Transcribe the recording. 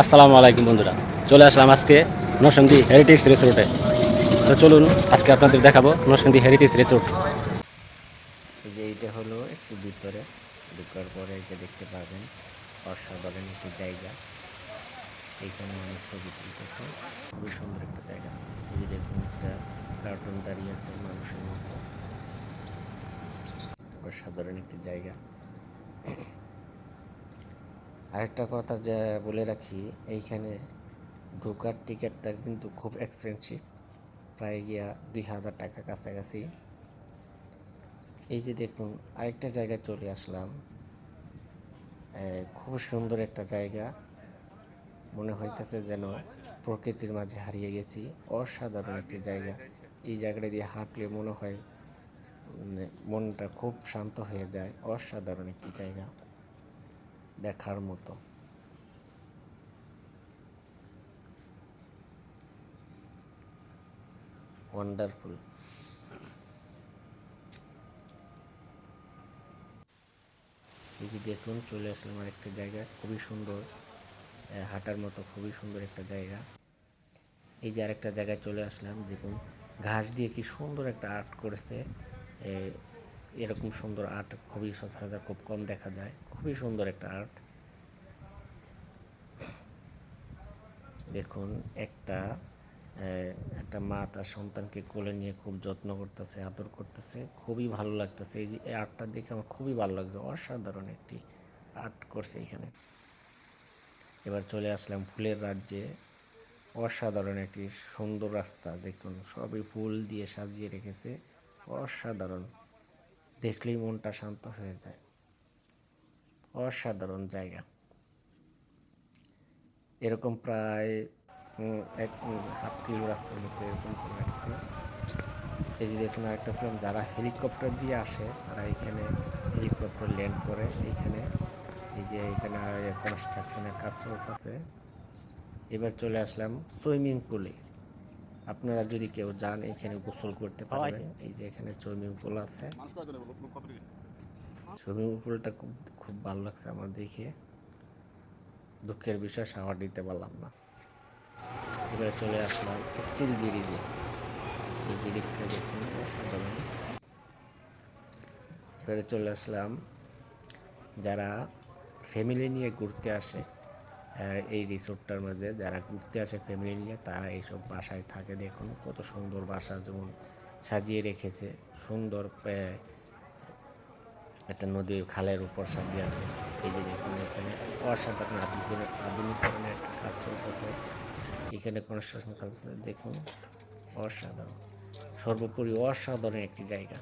আসসালামু আলাইকুম বন্ধুরা। চলে আসলাম আজকে নরসিংদী হেরিটেজ রিসোর্টে তো চলুন, আজকে আপনাদের দেখাবো নরসিংদী হেরিটেজ রিসোর্ট যে এইটা হলো একটু ভিতরে, ঢোকার পরে এটা দেখতে পাবেন অসাধারণ একটি জায়গা। এইখানে মানুষ ছবি তুলতেছে। খুবই সুন্দর একটা জায়গা। এই দেখুন, একটা কার্টুন দাঁড়িয়ে আছে মানুষের মতো। অসাধারণ একটি জায়গা। আরেকটা কথা যা বলে রাখি, এইখানে ঢোকার টিকিটটা কিন্তু খুব এক্সপেন্সিভ প্রায় গিয়া দুই হাজার টাকা কাছাকাছি। এই যে দেখুন, আরেকটা জায়গায় চলে আসলাম। খুব সুন্দর একটা জায়গা। মনে হইতেছে যেন প্রকৃতির মাঝে হারিয়ে গেছি। অসাধারণ একটি জায়গা। এই জায়গাটা দিয়ে হাঁটলে মনে হয় মানে মনটা খুব শান্ত হয়ে যায়। অসাধারণ একটি জায়গা। দেখার মতো। ওয়ান্ডারফুল এই যে দেখুন, চলে আসলাম আরেকটা জায়গা খুবই সুন্দর হাঁটার মতো খুবই সুন্দর একটা জায়গা। এই যে আরেকটা জায়গায় চলে আসলাম, দেখুন, ঘাস দিয়ে কি সুন্দর একটা আর্ট করেছে এরকম সুন্দর আর্ট খুবই সচরাচর খুব কম দেখা যায়। খুবই সুন্দর একটা আর্ট দেখুন, একটা একটা মা তার সন্তানকে কোলে নিয়ে খুব যত্ন করতেছে, আদর করতেছে, খুবই ভালো লাগতেছে। এই যে এই আর্টটা দেখে আমার খুবই ভালো লাগছে। অসাধারণ একটি আর্ট করছে এখানে। এবার চলে আসলাম ফুলের রাজ্যে। অসাধারণ একটি সুন্দর রাস্তা। দেখুন, সবই ফুল দিয়ে সাজিয়ে রেখেছে। অসাধারণ। দেখলেই মনটা শান্ত হয়ে যায়। অসাধারণ জায়গা। এরকম প্রায় এক হাফ কিলো রাস্তার মতো এরকম করে এই যে দেখুন আরেকটা ছিলাম যারা হেলিকপ্টার দিয়ে আসে, তারা এখানে হেলিকপ্টার ল্যান্ড করে। এইখানে, এই যে এখানে কনস্ট্রাকশনের কাজ চলতেছে। এবার চলে আসলাম সুইমিং পুলে। আপনারা যদি কেউ যান এখানে গোসল করতে পারবেন। এই যে এখানে সুইমিং পুল আছে। সুইমিং পুলটা খুব খুব ভালো লাগছে আমার দেখে। দুঃখের বিষয় শাওয়ার দিতে পারলাম না। এবারে চলে আসলাম স্টিল ব্রিজে। এই ব্রিজটা দেখুন অসাধারণ। এবারে চলে আসলাম যারা ফ্যামিলি নিয়ে ঘুরতে আসে। এই রিসোর্টটার মাঝে যারা ঘুরতে আসে ফ্যামিলি নিয়ে, তারা এইসব বাসায় থাকে। দেখুন কত সুন্দর বাসা যেমন সাজিয়ে রেখেছে। সুন্দর একটা নদীর খালের উপর সাজিয়ে আছে। এই যে দেখুন এখানে অসাধারণ আধুনিক আধুনিকরণের একটা কাজ চলতেছে। এখানে কনস্ট্রাকশন কাজ দেখুন অসাধারণ। সর্বোপরি অসাধারণ একটি জায়গা।